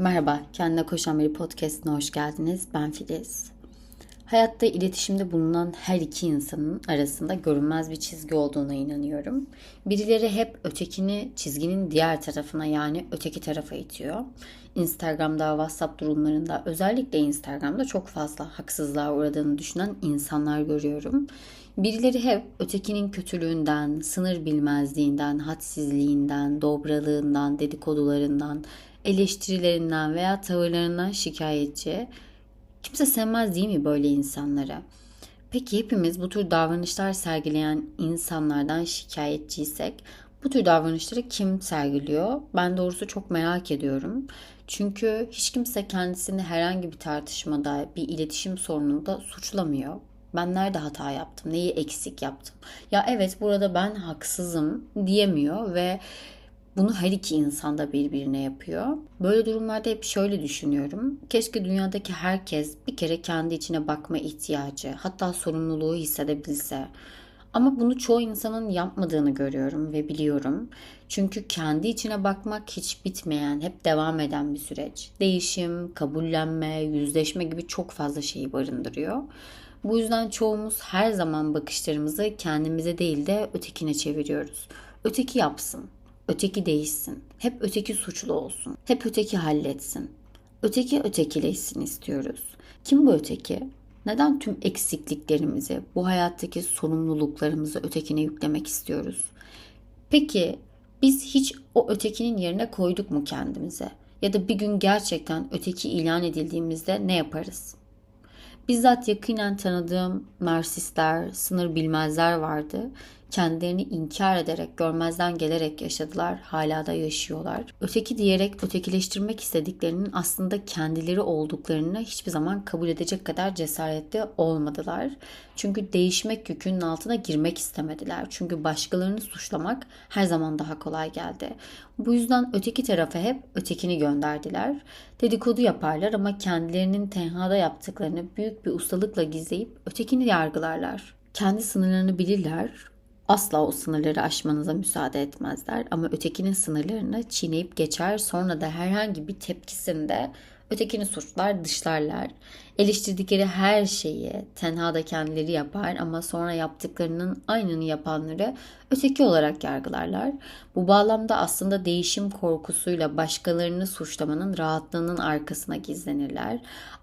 Merhaba, Kendine Koşan Bir Podcast'ına hoş geldiniz. Ben Filiz. Hayatta iletişimde bulunan her iki insanın arasında görünmez bir çizgi olduğuna inanıyorum. Birileri hep ötekini çizginin diğer tarafına yani öteki tarafa itiyor. Instagram'da, WhatsApp durumlarında özellikle Instagram'da çok fazla haksızlığa uğradığını düşünen insanlar görüyorum. Birileri hep ötekinin kötülüğünden, sınır bilmezliğinden, hadsizliğinden, dobralığından, dedikodularından, eleştirilerinden veya tavırlarından şikayetçi. Kimse sevmez değil mi böyle insanları? Peki hepimiz bu tür davranışlar sergileyen insanlardan şikayetçiysek bu tür davranışları kim sergiliyor? Ben doğrusu çok merak ediyorum. Çünkü hiç kimse kendisini herhangi bir tartışmada, bir iletişim sorununda suçlamıyor. Ben nerede hata yaptım, neyi eksik yaptım? Ya evet burada ben haksızım diyemiyor ve bunu her iki insan da birbirine yapıyor. Böyle durumlarda hep şöyle düşünüyorum. Keşke dünyadaki herkes bir kere kendi içine bakma ihtiyacı, hatta sorumluluğu hissedebilse. Ama bunu çoğu insanın yapmadığını görüyorum ve biliyorum. Çünkü kendi içine bakmak hiç bitmeyen, hep devam eden bir süreç. Değişim, kabullenme, yüzleşme gibi çok fazla şeyi barındırıyor. Bu yüzden çoğumuz her zaman bakışlarımızı kendimize değil de ötekine çeviriyoruz. Öteki yapsın, öteki değişsin. Hep öteki suçlu olsun. Hep öteki halletsin. Öteki ötekileşsin istiyoruz. Kim bu öteki? Neden tüm eksikliklerimizi, bu hayattaki sorumluluklarımızı ötekine yüklemek istiyoruz? Peki biz hiç o ötekinin yerine koyduk mu kendimize? Ya da bir gün gerçekten öteki ilan edildiğimizde ne yaparız? Bizzat yakinen tanıdığım narsistler, sınır bilmezler vardı kendilerini inkar ederek, görmezden gelerek yaşadılar, hala da yaşıyorlar. Öteki diyerek ötekileştirmek istediklerinin aslında kendileri olduklarını hiçbir zaman kabul edecek kadar cesaretli olmadılar. Çünkü değişmek yükünün altına girmek istemediler. Çünkü başkalarını suçlamak her zaman daha kolay geldi. Bu yüzden öteki tarafa hep ötekini gönderdiler. Dedikodu yaparlar ama kendilerinin tenhada yaptıklarını büyük bir ustalıkla gizleyip ötekini yargılarlar. Kendi sınırlarını bilirler asla o sınırları aşmanıza müsaade etmezler. Ama ötekinin sınırlarını çiğneyip geçer sonra da herhangi bir tepkisinde ötekini suçlar, dışlarlar. Eleştirdikleri her şeyi tenhada kendileri yapar ama sonra yaptıklarının aynını yapanları öteki olarak yargılarlar. Bu bağlamda aslında değişim korkusuyla başkalarını suçlamanın rahatlığının arkasına gizlenirler.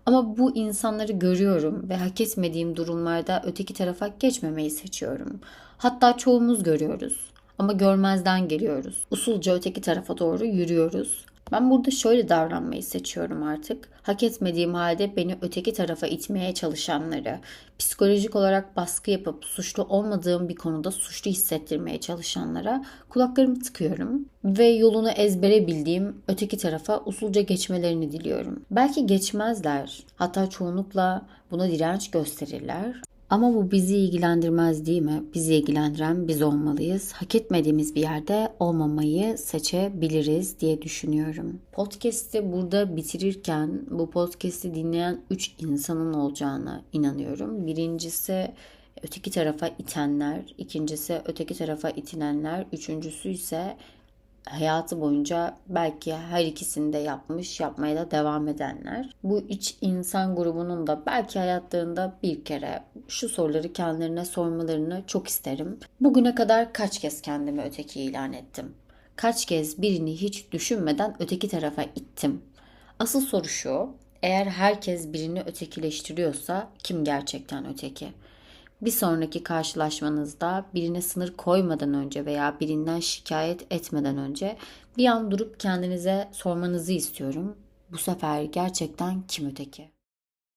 Ama bu insanları görüyorum ve hak etmediğim durumlarda öteki tarafa geçmemeyi seçiyorum. Hatta çoğumuz görüyoruz ama görmezden geliyoruz. Usulca öteki tarafa doğru yürüyoruz. Ben burada şöyle davranmayı seçiyorum artık. Hak etmediğim halde beni öteki tarafa itmeye çalışanları, psikolojik olarak baskı yapıp suçlu olmadığım bir konuda suçlu hissettirmeye çalışanlara kulaklarımı tıkıyorum ve yolunu ezbere bildiğim öteki tarafa usulca geçmelerini diliyorum. Belki geçmezler. Hatta çoğunlukla buna direnç gösterirler ama bu bizi ilgilendirmez değil mi? Bizi ilgilendiren biz olmalıyız. Hak etmediğimiz bir yerde olmamayı seçebiliriz diye düşünüyorum. Podcast'i burada bitirirken bu podcast'i dinleyen 3 insanın olacağına inanıyorum. Birincisi öteki tarafa itenler, ikincisi öteki tarafa itilenler, üçüncüsü ise hayatı boyunca belki her ikisini de yapmış, yapmaya da devam edenler. Bu iç insan grubunun da belki hayatlarında bir kere şu soruları kendilerine sormalarını çok isterim. Bugüne kadar kaç kez kendimi öteki ilan ettim? Kaç kez birini hiç düşünmeden öteki tarafa ittim? Asıl soru şu, eğer herkes birini ötekileştiriyorsa kim gerçekten öteki? Bir sonraki karşılaşmanızda birine sınır koymadan önce veya birinden şikayet etmeden önce bir an durup kendinize sormanızı istiyorum. Bu sefer gerçekten kim öteki?